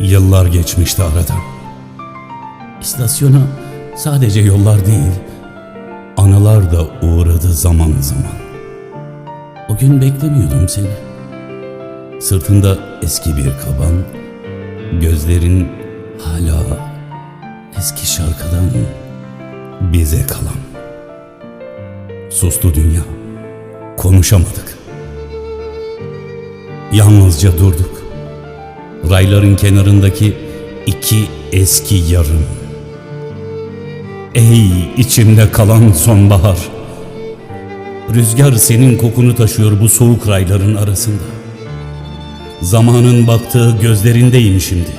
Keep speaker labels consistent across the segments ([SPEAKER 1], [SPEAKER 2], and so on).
[SPEAKER 1] Yıllar geçmişti aradan. İstasyona sadece yollar değil, anılar da uğradı zaman zaman. O gün beklemiyordum seni. Sırtında eski bir kaban, gözlerin hala eski şarkıdan bize kalan. Sustu dünya, konuşamadık. Yalnızca durduk. Rayların kenarındaki iki eski yarım. Ey içimde kalan sonbahar. Rüzgar senin kokunu taşıyor bu soğuk rayların arasında. Zamanın baktığı gözlerindeyim şimdi.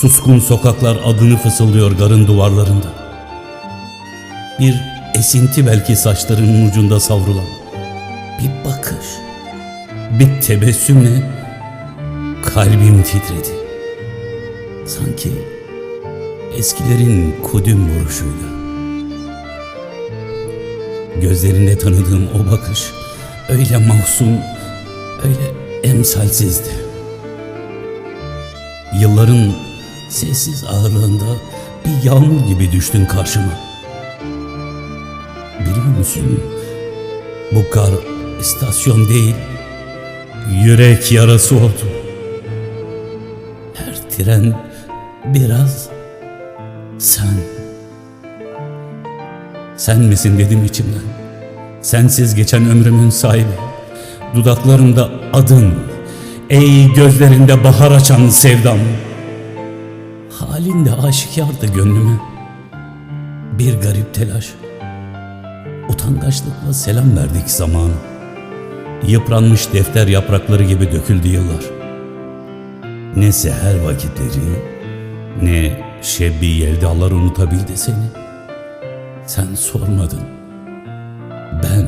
[SPEAKER 1] Suskun sokaklar adını fısıldıyor garın duvarlarında. Bir esinti belki saçlarının ucunda savrulan. Bir bakış, bir tebessümle kalbim titredi. Sanki eskilerin kudüm vuruşuyla. Gözlerinde tanıdığım o bakış öyle mahzun, öyle emsalsizdi. Yılların sessiz ağırlığında bir yağmur gibi düştün karşıma. Biliyor musun? Bu kar istasyon değil, yürek yarası oldu. Her tren biraz sen. Sen misin dedim içimden. Sensiz geçen ömrümün sahibi. Dudaklarımda adın. Ey gözlerinde bahar açan sevdam. Halinde aşikardı gönlüme. Bir garip telaş. Utangaçlıkla selam verdik zamanı. Yıpranmış defter yaprakları gibi döküldü yıllar. Ne seher vakitleri, ne şebbi yeldalar unutabildi seni. Sen sormadın. Ben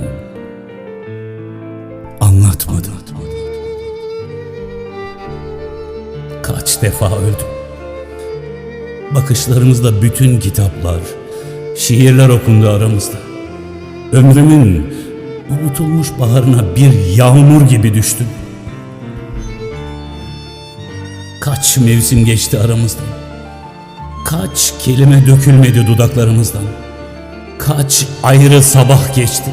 [SPEAKER 1] anlatmadım. Kaç defa öldüm. Bakışlarımızda bütün kitaplar, şiirler okundu aramızda. Ömrümün unutulmuş baharına bir yağmur gibi düştüm. Kaç mevsim geçti aramızdan. Kaç kelime dökülmedi dudaklarımızdan. Kaç ayrı sabah geçti.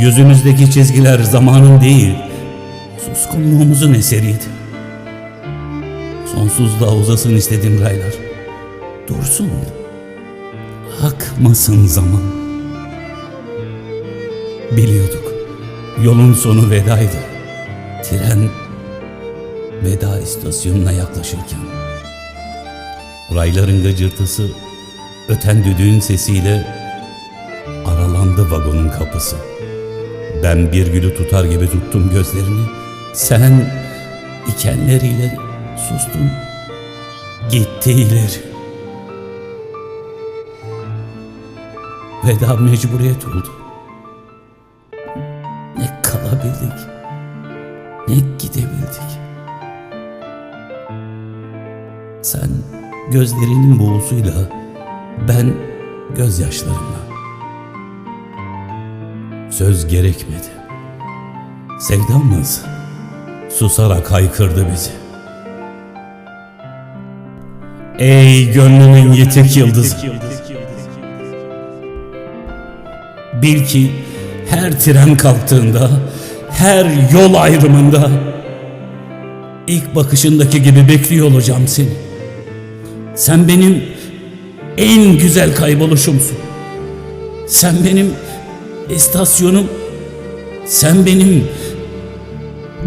[SPEAKER 1] Yüzümüzdeki çizgiler zamanın değil, suskunluğumuzun eseriydi. Sonsuzluğa uzasın istediğim raylar. Dursun, akmasın zaman. Biliyorduk, yolun sonu vedaydı. Tren veda istasyonuna yaklaşırken. Rayların gıcırtısı, öten düdüğün sesiyle aralandı vagonun kapısı. Ben bir gülü tutar gibi tuttum gözlerini. Sen ikenleriyle sustun. Gitti ileri. Veda mecburiyet oldu. Ne kalabildik, Sen gözlerinin buğusuyla, ben gözyaşlarımla. Söz gerekmedi. Sevdamız susarak haykırdı bizi. Ey gönlümün yetek yıldızı. Bil ki her tren kalktığında, her yol ayrımında ilk bakışındaki gibi bekliyor olacağım seni. Sen benim en güzel kayboluşumsun. Sen benim istasyonum. Sen benim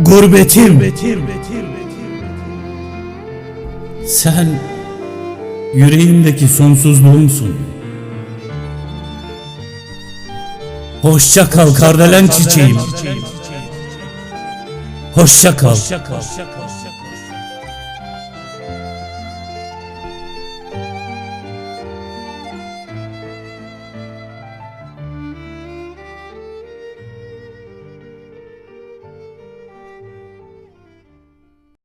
[SPEAKER 1] gurbetim. Sen yüreğimdeki sonsuzluğumsun. Hoşça kal kardelen çiçeğim. Hoşça kal.